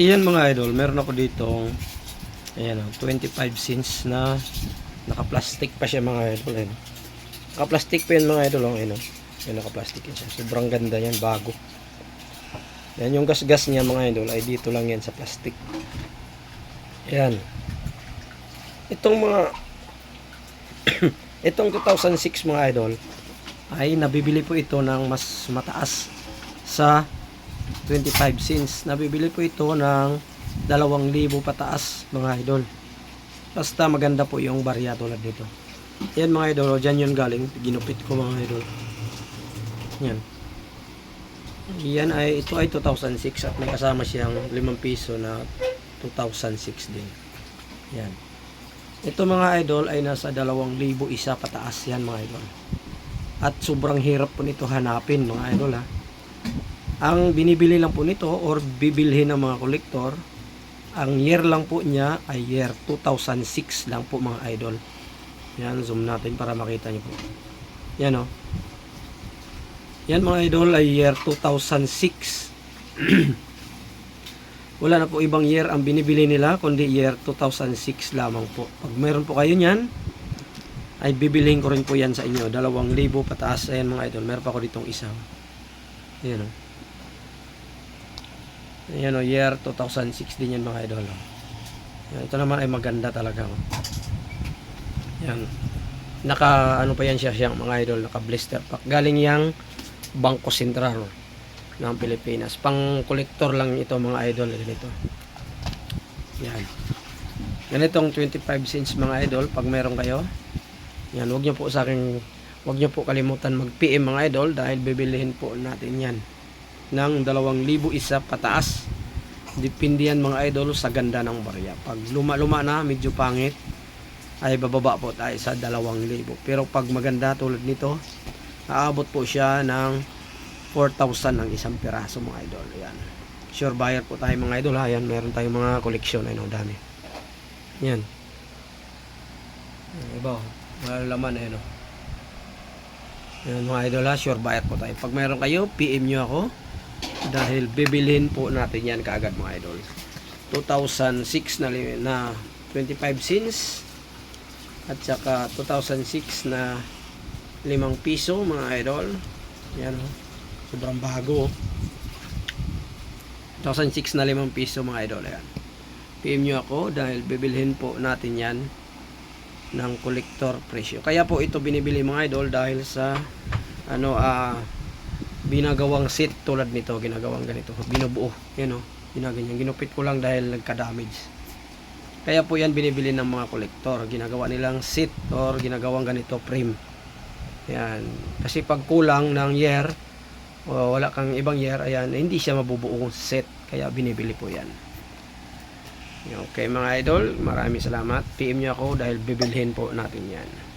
Iyan mga idol, meron ako dito ayan o, 25 cents na naka-plastic pa siya mga idol. Ayan. Naka-plastic pa yan mga idol. Oh, ayan o. Ayan, naka-plastic yan siya. Sobrang ganda yan, bago. Yan yung gas-gas niya mga idol ay dito lang yan sa plastic. Ayan. Itong mga itong 2006 mga idol ay nabibili po ito ng mas mataas sa 25 cents. Nabibili po ito ng 2,000 pataas mga idol. Basta maganda po yung barya tulad nito. Yan mga idol, o, dyan yun galing. Ginupit ko mga idol. Yan. Yan ay, ito ay 2006 at may kasama siyang 5 piso na 2006 din. Yan. Ito mga idol ay nasa 2,000 isa pataas yan mga idol. At sobrang hirap po nito hanapin mga idol ha. Ang binibili lang po nito or bibilhin ng mga kolektor, ang year lang po niya ay year 2006 lang po mga idol. Yan, zoom natin para makita niyo po. Yan o. Yan mga idol ay year 2006. Wala na po ibang year ang binibili nila kundi year 2006 lamang po. Pag meron po kayo niyan, ay bibilihin ko rin po yan sa inyo. 2,000 pataas. Ayan mga idol. Meron pa ako ditong isa. Ayan o. Ayan o, year 2006 din yan mga idol. o. Yan, ito naman ay maganda talaga. o. Yan. Naka, ano pa yan siya, siyang mga idol, naka blister pack. Galing yang Bangko Sentral ng Pilipinas. Pang kolektor lang ito mga idol. Ganito. Yan. Ganitong 25 cents mga idol, pag meron kayo, yan, wag niyo po sa akin, wag niyo po kalimutan mag-PM mga idol dahil bibilihin po natin yan ng 2,000 isa pataas. Depende yan mga idol sa ganda ng barya. Pag luma-luma na, medyo pangit, ay bababa po tayo sa 2,000. Pero pag maganda tulad nito, aabot po siya ng 4,000 ang isang piraso mga idol. Yan. Sure buyer po tayo mga idol ha. Meron tayong mga koleksyon. Ayun, dami. Yan. Iba, oh. malalaman eh, no. Yan mga idol ha, sure buyer po tayo. Pag meron kayo, PM nyo ako. Dahil bibilhin po natin yan kaagad mga idol. 2006 na, na 25 cents. At saka 2006 na 5 piso mga idol. Yan oh. Sobrang bago oh. 2006 na 5 piso mga idol. Ayan. PM nyo ako dahil bibilhin po natin yan ng collector presyo. Kaya po ito binibili mga idol dahil sa ano ah binagawang set tulad nito, ginagawang ganito, binubuo. Yan oh, ginaganyan. Ginupit ko lang dahil nagka-damage. Kaya po yan binibili ng mga kolektor. Ginagawa nilang set or ginagawang ganito frame. Yan. Kasi pag kulang ng year, o wala kang ibang year, ayan, hindi siya mabubuong set. Kaya binibili po yan. Okay mga idol, maraming salamat. PM nyo ako dahil bibilhin po natin yan.